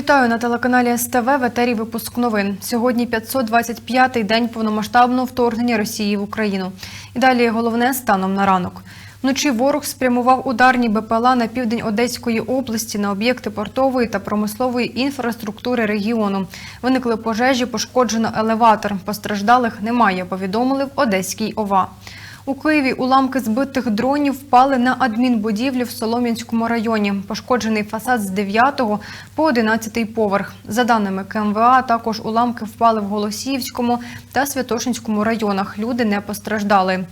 Вітаю на телеканалі СТВ в етері випуск новин. Сьогодні 525-й день повномасштабного вторгнення Росії в Україну. І далі головне станом на ранок. Вночі ворог спрямував ударні БПЛА на південь Одеської області на об'єкти портової та промислової інфраструктури регіону. Виникли пожежі, пошкоджено елеватор. Постраждалих немає. Повідомили в Одеській ОВА. У Києві уламки збитих дронів впали на адмінбудівлі в Солом'янському районі. Пошкоджений фасад з 9 по 11 поверх. За даними КМВА, також уламки впали в Голосіївському та Святошинському районах. Люди не постраждали.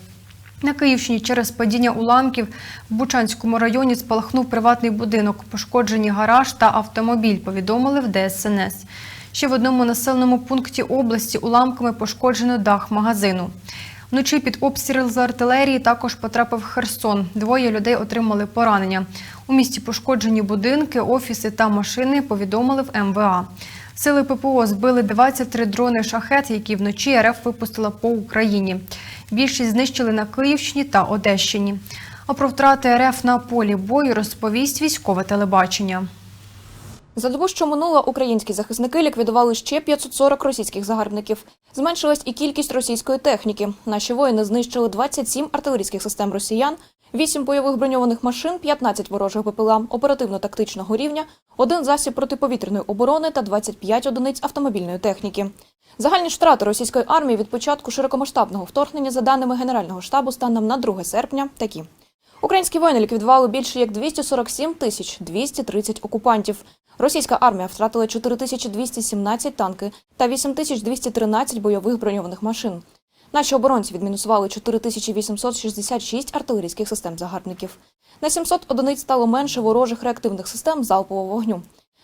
На Київщині через падіння уламків в Бучанському районі спалахнув приватний будинок. Пошкоджені гараж та автомобіль, повідомили в ДСНС. Ще в одному населеному пункті області уламками пошкоджено дах магазину. Вночі під обстріл з артилерії також потрапив Херсон. Двоє людей отримали поранення. У місті пошкоджені будинки, офіси та машини, повідомили в МВА. Сили ППО збили 23 дрони шахет, які вночі РФ випустила по Україні. Більшість знищили на Київщині та Одещині. А про втрати РФ на полі бою розповість військове телебачення. За добу, що минула, українські захисники ліквідували ще 540 російських загарбників. Зменшилась і кількість російської техніки. Наші воїни знищили 27 артилерійських систем росіян, 8 бойових броньованих машин, 15 ворожих БПЛА оперативно-тактичного рівня, один засіб протиповітряної оборони та 25 одиниць автомобільної техніки. Загальні втрати російської армії від початку широкомасштабного вторгнення, за даними Генерального штабу, станом на 2 серпня, такі. Українські воїни ліквідували більше як 247 тисяч 230 окупантів. Російська армія втратила 4217 танки та 8213 бойових броньованих машин. Наші оборонці відмінусували 4866 артилерійських систем загарбників. На 700 одиниць стало менше ворожих реактивних систем залпового вогню.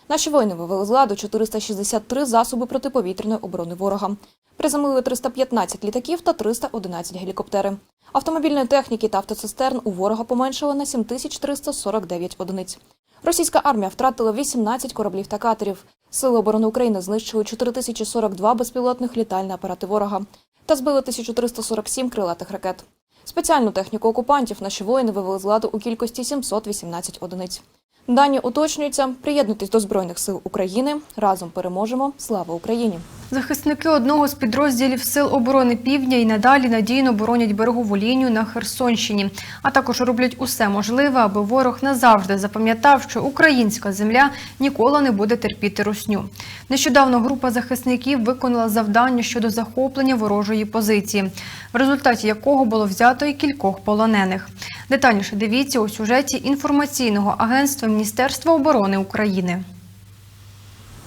Наші воїни вивели з ладу 463 засоби протиповітряної оборони ворога. Приземлили 315 літаків та 311 гелікоптери. Автомобільної техніки та автоцистерн у ворога поменшало на 7349 одиниць. Російська армія втратила 18 кораблів та катерів. Сили оборони України знищили 4042 безпілотних літальні апарати ворога та збили 1347 крилатих ракет. Спеціальну техніку окупантів наші воїни вивели з ладу у кількості 718 одиниць. Дані уточнюються. Приєднуйтесь до Збройних сил України. Разом переможемо. Слава Україні! Захисники одного з підрозділів Сил оборони Півдня і надалі надійно боронять берегову лінію на Херсонщині, а також роблять усе можливе, аби ворог назавжди запам'ятав, що українська земля ніколи не буде терпіти русню. Нещодавно група захисників виконала завдання щодо захоплення ворожої позиції, в результаті якого було взято і кількох полонених. Детальніше дивіться у сюжеті інформаційного агентства Міністерства оборони України.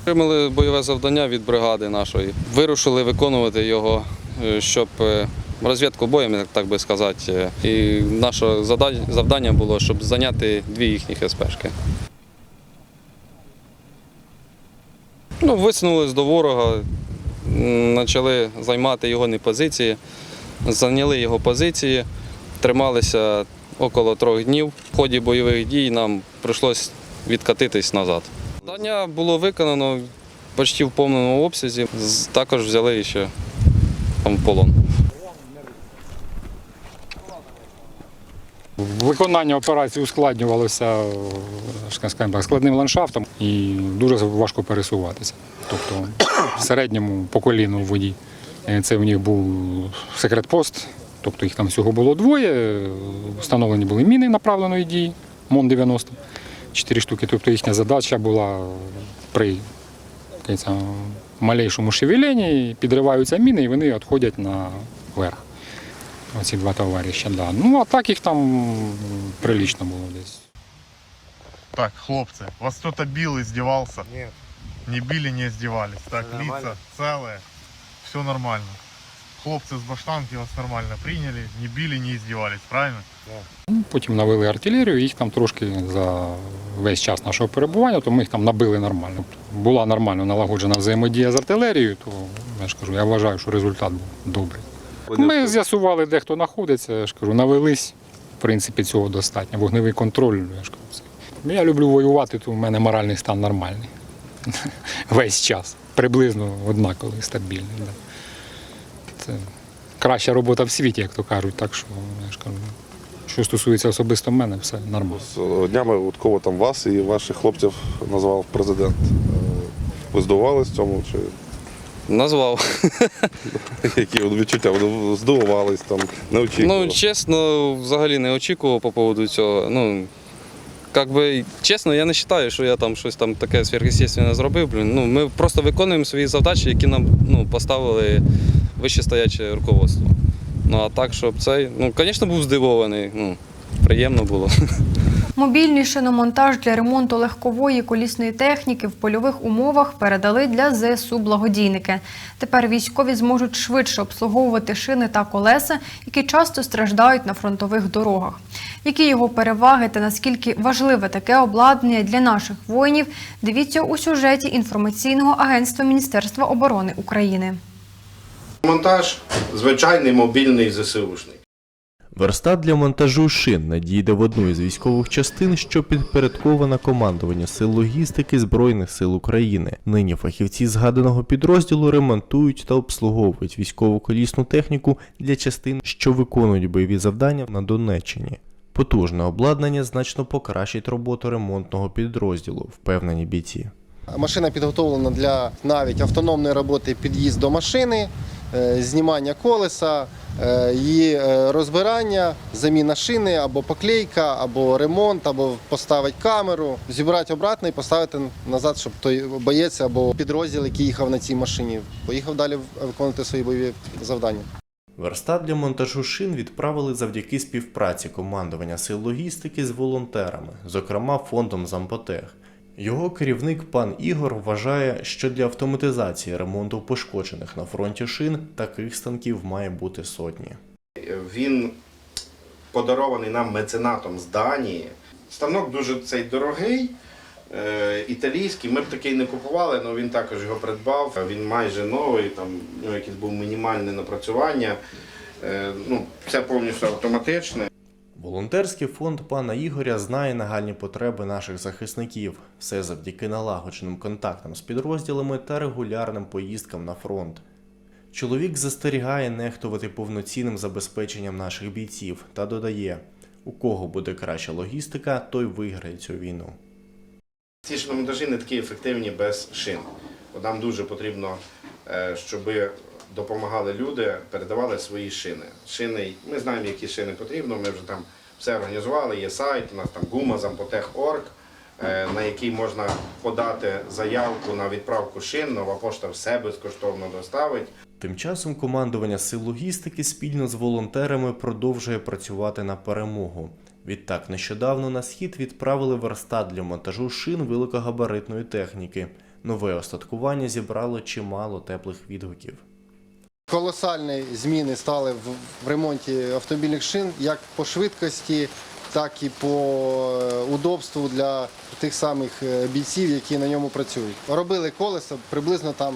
Отримали бойове завдання від бригади нашої. Вирушили виконувати його, е, щоб е, розвідку боєм, так би сказати. Е, І наше завдання було, щоб зайняти дві їхніх СПшки. Ну, висунулись до ворога, почали займати його не позиції, зайняли його позиції, трималися около трьох днів. В ході бойових дій нам прийшлось відкатитись назад. Завдання було виконано почти в повному обсязі. Також взяли ще там полон. Виконання операції ускладнювалося е, так, складним ландшафтом і дуже важко пересуватися. Тобто в середньому по коліну в воді. Е, Це в них був секретпост, тобто їх там всього було двоє. Е, Встановлені були міни направленої дії, МОН-90, чотири штуки. Тобто їхня задача була при кажеться, малейшому шевеленні, підриваються міни і вони відходять наверх. Оці два товариші, да. Ну, а так їх там прилично було десь. Так, хлопцы, вас кто-то бил, издевался? Нет. Не били, не издевались. Так, Всё нормально. лица целые, все нормально. Хлопцы с баштанки вас нормально приняли, не били, не издевались, правильно? Ну, Потім навели артилерію, їх там трошки за весь час нашого перебування, то ми їх там набили нормально. Була нормально налагоджена взаємодія з артилерією, то я ж кажу, я вважаю, що результат був добрий. Ми з'ясували, де хто знаходиться, я ж кажу, навелись. В принципі, цього достатньо. Вогневий контроль, я ж кажу. Я люблю воювати, то в мене моральний стан нормальний. Весь час. Приблизно однаковий, стабільний. Да. Це краща робота в світі, як то кажуть. Так що я ж кажу, що стосується особисто мене, все нормально. З днями от кого там вас і ваших хлопців назвав президент. Е, Ви здивувались цьому? Чи Назвав. які от відчуття? Ви здивувались там, не очікували? Ну, чесно, взагалі не очікував по поводу цього. Ну, как би, чесно, я не вважаю, що я там щось там таке сверхъестественне зробив. Блін. Ну, ми просто виконуємо свої завдачі, які нам ну, поставили вищестояче руководство. Ну а так, щоб цей, ну, звісно, був здивований. Ну, приємно було. Мобільний шиномонтаж для ремонту легкової колісної техніки в польових умовах передали для ЗСУ благодійники. Тепер військові зможуть швидше обслуговувати шини та колеса, які часто страждають на фронтових дорогах. Які його переваги та наскільки важливе таке обладнання для наших воїнів, дивіться у сюжеті інформаційного агентства Міністерства оборони України. Монтаж звичайний мобільний ЗСУшний. Верстат для монтажу шин надійде в одну із військових частин, що підпорядкована командуванню сил логістики Збройних сил України. Нині фахівці згаданого підрозділу ремонтують та обслуговують військову колісну техніку для частин, що виконують бойові завдання на Донеччині. Потужне обладнання значно покращить роботу ремонтного підрозділу, впевнені бійці. Машина підготовлена для навіть автономної роботи під'їзд до машини, знімання колеса, е, її е, розбирання, заміна шини або поклейка, або ремонт, або поставити камеру, зібрати обратно і поставити назад, щоб той боєць або підрозділ, який їхав на цій машині, поїхав далі виконувати свої бойові завдання. Верстат для монтажу шин відправили завдяки співпраці командування сил логістики з волонтерами, зокрема фондом Зампотех. Його керівник пан Ігор вважає, що для автоматизації ремонту пошкоджених на фронті шин таких станків має бути сотні. Він подарований нам меценатом з Данії. Станок дуже цей дорогий, е, італійський. Ми б такий не купували, але він також його придбав. Він майже новий, там ну, якесь був мінімальне напрацювання. Е, ну, все повністю автоматичне. Волонтерський фонд пана Ігоря знає нагальні потреби наших захисників, все завдяки налагодженим контактам з підрозділами та регулярним поїздкам на фронт. Чоловік застерігає нехтувати повноцінним забезпеченням наших бійців та додає: у кого буде краща логістика, той виграє цю війну. Ці шиномонтажі не такі ефективні без шин. Нам дуже потрібно, е, щоб допомагали люди, передавали свої шини. Шини, ми знаємо, які шини потрібно. Ми вже там все організували. Є сайт, у нас там гума Зампотех.орг, на який можна подати заявку на відправку шин. Нова пошта все безкоштовно доставить. Тим часом командування сил логістики спільно з волонтерами продовжує працювати на перемогу. Відтак, нещодавно на схід відправили верстат для монтажу шин великогабаритної техніки. Нове остаткування зібрало чимало теплих відгуків. Колосальні зміни стали в, ремонті автомобільних шин як по швидкості, так і по е, удобству для тих самих е, бійців, які на ньому працюють. Робили колеса приблизно там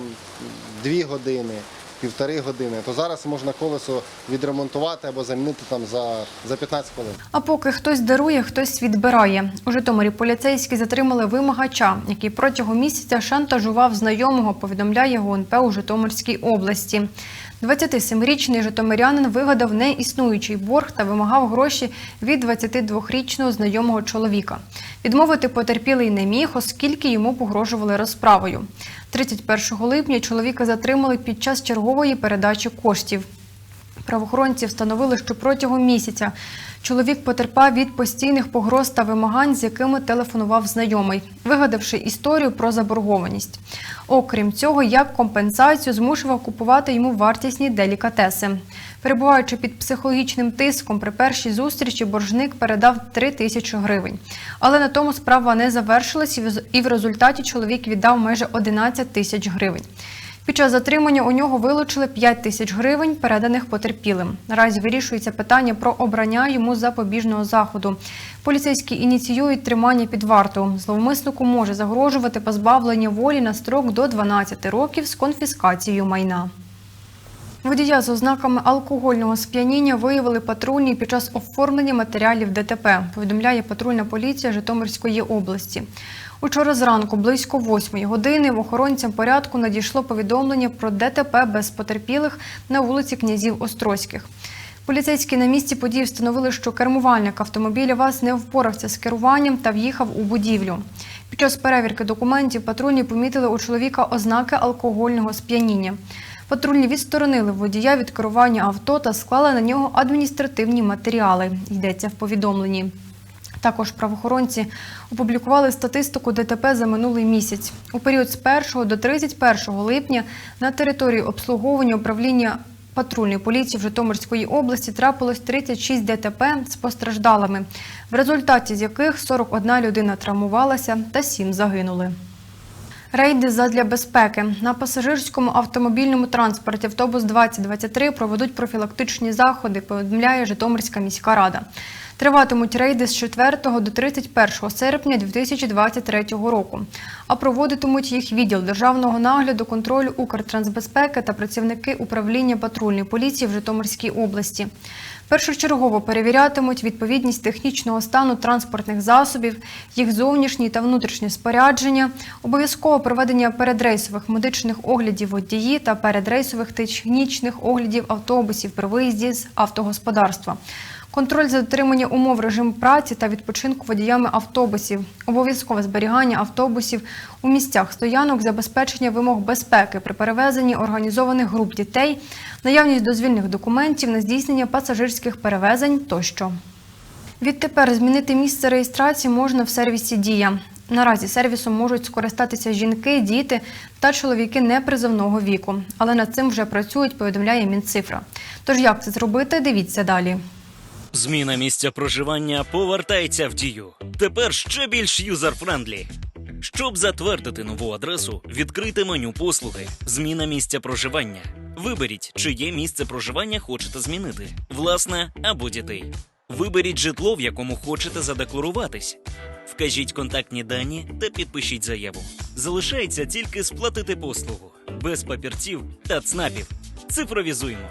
2 години, півтори години. То зараз можна колесо відремонтувати або замінити там за, за 15 хвилин. А поки хтось дарує, хтось відбирає. У Житомирі поліцейські затримали вимагача, який протягом місяця шантажував знайомого, повідомляє ГУНП у Житомирській області. 27-річний житомирянин вигадав неіснуючий борг та вимагав гроші від 22-річного знайомого чоловіка. Відмовити потерпілий не міг, оскільки йому погрожували розправою. 31 липня чоловіка затримали під час чергової передачі коштів. Правоохоронці встановили, що протягом місяця чоловік потерпав від постійних погроз та вимагань, з якими телефонував знайомий, вигадавши історію про заборгованість. Окрім цього, як компенсацію змушував купувати йому вартісні делікатеси. Перебуваючи під психологічним тиском, при першій зустрічі боржник передав 3 тисячі гривень. Але на тому справа не завершилась, і в- результаті чоловік віддав майже 11 тисяч гривень. Під час затримання у нього вилучили 5 тисяч гривень, переданих потерпілим. Наразі вирішується питання про обрання йому запобіжного заходу. Поліцейські ініціюють тримання під вартою. Зловмиснику може загрожувати позбавлення волі на строк до 12 років з конфіскацією майна. Водія з ознаками алкогольного сп'яніння виявили патрульні під час оформлення матеріалів ДТП, повідомляє патрульна поліція Житомирської області. Учора зранку, близько 8 години, в охоронцям порядку надійшло повідомлення про ДТП без потерпілих на вулиці князів Острозьких. Поліцейські на місці події встановили, що кермувальник автомобіля ВАЗ не впорався з керуванням та в'їхав у будівлю. Під час перевірки документів патрульні помітили у чоловіка ознаки алкогольного сп'яніння. Патрульні відсторонили водія від керування авто та склали на нього адміністративні матеріали. Йдеться в повідомленні. Також правоохоронці опублікували статистику ДТП за минулий місяць. У період з 1 до 31 липня на території обслуговування управління патрульної поліції в Житомирської області трапилось 36 ДТП з постраждалими, в результаті з яких 41 людина травмувалася та 7 загинули. Рейди задля безпеки на пасажирському автомобільному транспорті автобус 2023 проведуть профілактичні заходи. Повідомляє Житомирська міська рада. Триватимуть рейди з 4 до 31 серпня 2023 року. А проводитимуть їх відділ державного нагляду, контролю Укртрансбезпеки та працівники управління патрульної поліції в Житомирській області. Першочергово перевірятимуть відповідність технічного стану транспортних засобів, їх зовнішнє та внутрішнє спорядження, обов'язково проведення передрейсових медичних оглядів водії та передрейсових технічних оглядів автобусів при виїзді з автогосподарства. Контроль за дотримання умов режиму праці та відпочинку водіями автобусів, обов'язкове зберігання автобусів у місцях стоянок, забезпечення вимог безпеки при перевезенні організованих груп дітей, наявність дозвільних документів на здійснення пасажирських перевезень тощо. Відтепер змінити місце реєстрації можна в сервісі Дія. Наразі сервісом можуть скористатися жінки, діти та чоловіки непризовного віку. Але над цим вже працюють, повідомляє Мінцифра. Тож як це зробити, дивіться далі. Зміна місця проживання повертається в дію. Тепер ще більш юзер-френдлі. Щоб затвердити нову адресу, відкрийте меню послуги Зміна місця проживання. Виберіть, чиє місце проживання хочете змінити власне або дітей. Виберіть житло, в якому хочете задекларуватись. Вкажіть контактні дані та підпишіть заяву. Залишається тільки сплатити послугу без папірців та цнапів. Цифровізуємо.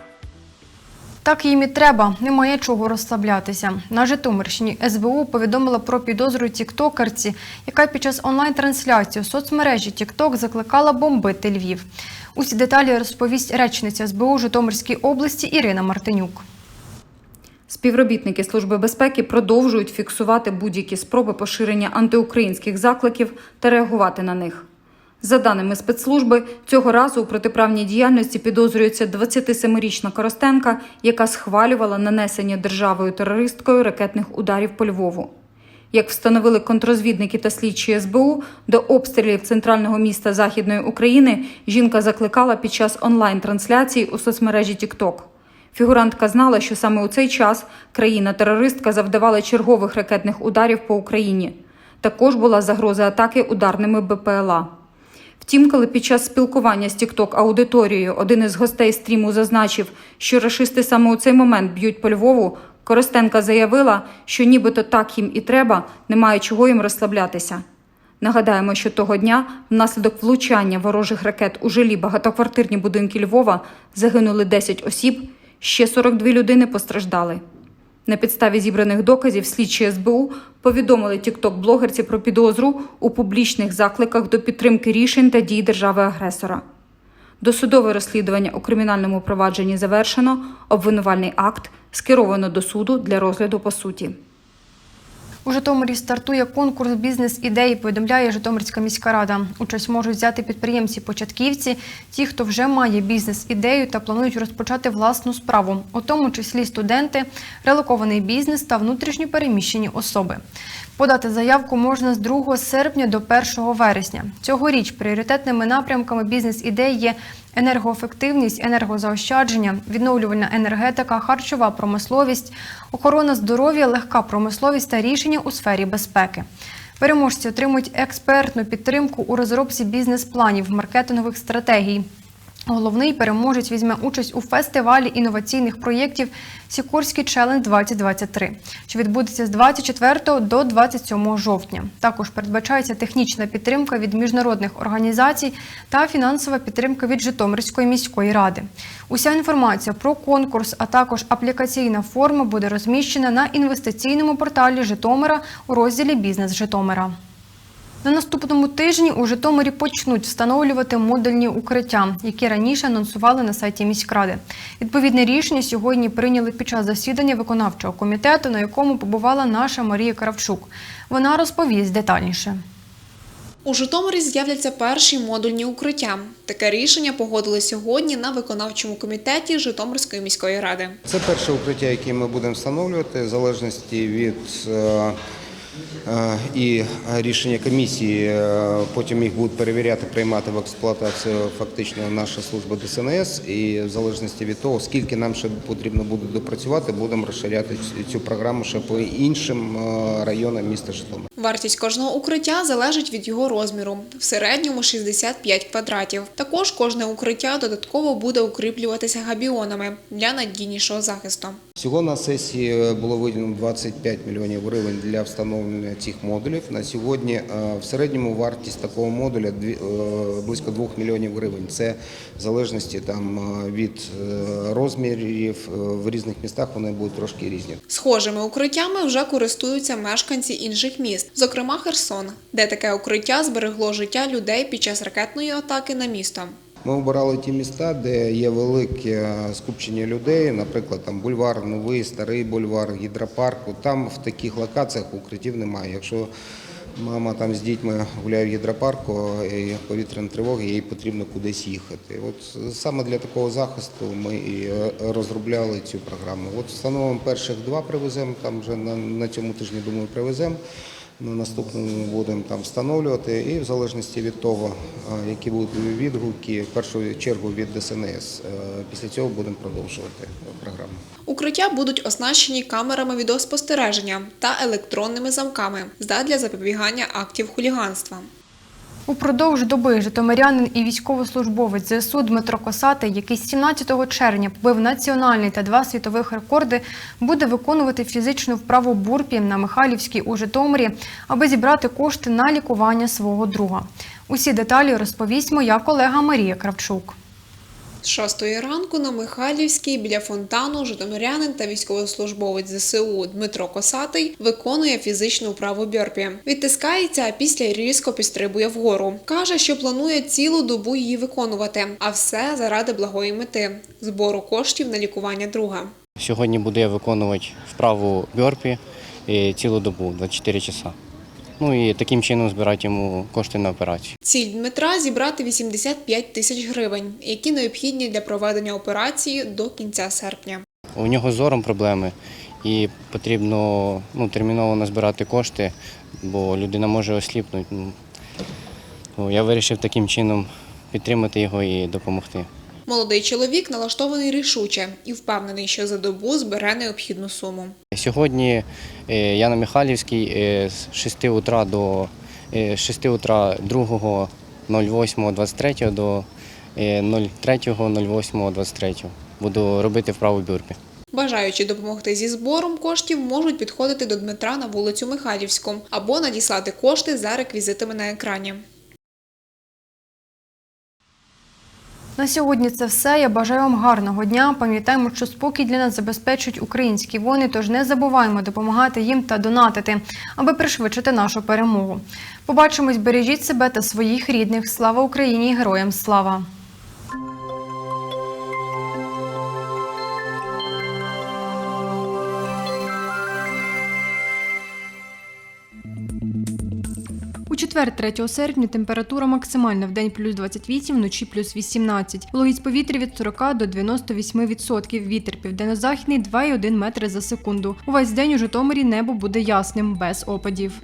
Так їм і треба, немає чого розслаблятися. На Житомирщині СБУ повідомила про підозру тіктокерці, яка під час онлайн-трансляції у соцмережі TikTok закликала бомбити Львів. Усі деталі розповість речниця СБУ Житомирській області Ірина Мартинюк. Співробітники Служби безпеки продовжують фіксувати будь-які спроби поширення антиукраїнських закликів та реагувати на них. За даними спецслужби, цього разу у протиправній діяльності підозрюється 27-річна Коростенка, яка схвалювала нанесення державою терористкою ракетних ударів по Львову. Як встановили контрозвідники та слідчі СБУ, до обстрілів центрального міста Західної України жінка закликала під час онлайн-трансляції у соцмережі TikTok. Фігурантка знала, що саме у цей час країна-терористка завдавала чергових ракетних ударів по Україні. Також була загроза атаки ударними БПЛА. Втім, коли під час спілкування з TikTok аудиторією один із гостей стріму зазначив, що рашисти саме у цей момент б'ють по Львову, Коростенка заявила, що нібито так їм і треба, немає чого їм розслаблятися. Нагадаємо, що того дня внаслідок влучання ворожих ракет у жилі багатоквартирні будинки Львова загинули 10 осіб, ще 42 людини постраждали. На підставі зібраних доказів слідчі СБУ повідомили тікток-блогерці про підозру у публічних закликах до підтримки рішень та дій держави-агресора. Досудове розслідування у кримінальному провадженні завершено, обвинувальний акт скеровано до суду для розгляду по суті. У Житомирі стартує конкурс бізнес-ідей, повідомляє Житомирська міська рада. Участь можуть взяти підприємці-початківці, ті, хто вже має бізнес-ідею та планують розпочати власну справу, у тому числі студенти, релокований бізнес та внутрішньо переміщені особи. Подати заявку можна з 2 серпня до 1 вересня. Цьогоріч пріоритетними напрямками бізнес-ідей є енергоефективність, енергозаощадження, відновлювальна енергетика, харчова промисловість, охорона здоров'я, легка промисловість та рішення у сфері безпеки. Переможці отримують експертну підтримку у розробці бізнес-планів, маркетингових стратегій. Головний переможець візьме участь у фестивалі інноваційних проєктів Сікорський челендж 2023, що відбудеться з 24 до 27 жовтня. Також передбачається технічна підтримка від міжнародних організацій та фінансова підтримка від Житомирської міської ради. Уся інформація про конкурс, а також аплікаційна форма буде розміщена на інвестиційному порталі Житомира у розділі Бізнес Житомира. На наступному тижні у Житомирі почнуть встановлювати модульні укриття, які раніше анонсували на сайті міськради. Відповідне рішення сьогодні прийняли під час засідання виконавчого комітету, на якому побувала наша Марія Кравчук. Вона розповість детальніше. У Житомирі з'являться перші модульні укриття. Таке рішення погодили сьогодні на виконавчому комітеті Житомирської міської ради. Це перше укриття, яке ми будемо встановлювати, в залежності від е, і рішення комісії. е, Потім їх будуть перевіряти, приймати в експлуатацію фактично наша служба ДСНС. І в залежності від того, скільки нам ще потрібно буде допрацювати, будемо розширяти цю- програму ще по іншим е, районам міста Житомир. Вартість кожного укриття залежить від його розміру. В середньому 65 квадратів. Також кожне укриття додатково буде укріплюватися габіонами для надійнішого захисту. Всього на сесії було виділено 25 мільйонів гривень для встановлення цих модулів. На сьогодні е, в середньому вартість такого модуля е, близько 2 мільйонів гривень. Це в залежності там е, від е, розмірів е, в різних містах вони будуть трошки різні. Схожими укриттями вже користуються мешканці інших міст, зокрема Херсон, де таке укриття зберегло життя людей під час ракетної атаки на місто. Ми обирали ті міста, де є велике скупчення людей, наприклад, там бульвар, новий, старий бульвар, гідропарк. Там в таких локаціях укриттів немає. Якщо мама там з дітьми гуляє в гідропарку і повітряна тривога, їй потрібно кудись їхати. От саме для такого захисту ми і е, розробляли цю програму. От встановимо перших два привеземо, там вже на, на цьому тижні, думаю, привеземо. На наступному будемо там встановлювати, і в залежності від того, е, які будуть відгуки, в першу чергу від ДСНС. е, Після цього будемо продовжувати програму. Укриття будуть оснащені камерами відеоспостереження та електронними замками задля запобігання актів хуліганства. Упродовж доби житомирянин і військовослужбовець ЗСУ Дмитро Косатий, який 17 червня побив національний та два світових рекорди, буде виконувати фізичну вправу бурпі на Михайлівській у Житомирі, аби зібрати кошти на лікування свого друга. Усі деталі розповість моя колега Марія Кравчук. 6 ранку на Михайлівській біля фонтану житомирянин та військовослужбовець ЗСУ Дмитро Косатий виконує фізичну вправу бьорпі. Відтискається, а після різко підстрибує вгору. Каже, що планує цілу добу її виконувати, а все заради благої мети збору коштів на лікування друга. Сьогодні буду я виконувати вправу бьорпі е, цілу добу, 24 часа. Ну і таким чином збирати йому кошти на операцію. Ціль Дмитра зібрати 85 тисяч гривень, які необхідні для проведення операції до кінця серпня. У нього з зором проблеми і потрібно ну, терміново назбирати кошти, бо людина може осліпнути. Ну, Я вирішив таким чином підтримати його і допомогти. Молодий чоловік налаштований рішуче і впевнений, що за добу збере необхідну суму. Сьогодні е, я на Михайлівській е, з 6 утра до е, з 6 утра 2.08.23 до е, 03.08.23 буду робити вправу бюрпі. Бажаючи допомогти зі збором коштів, можуть підходити до Дмитра на вулицю Михайлівську або надіслати кошти за реквізитами на екрані. На сьогодні це все. Я бажаю вам гарного дня. Пам'ятаємо, що спокій для нас забезпечують українські воїни, тож не забуваємо допомагати їм та донатити, аби пришвидшити нашу перемогу. Побачимось, бережіть себе та своїх рідних. Слава Україні! Героям слава! Четвер, 3 серпня, температура максимальна в день плюс 28, вночі плюс 18. Вологість повітря від 40 до 98%. Вітер південно-західний 2,1 метри за секунду. Увесь день у Житомирі небо буде ясним, без опадів.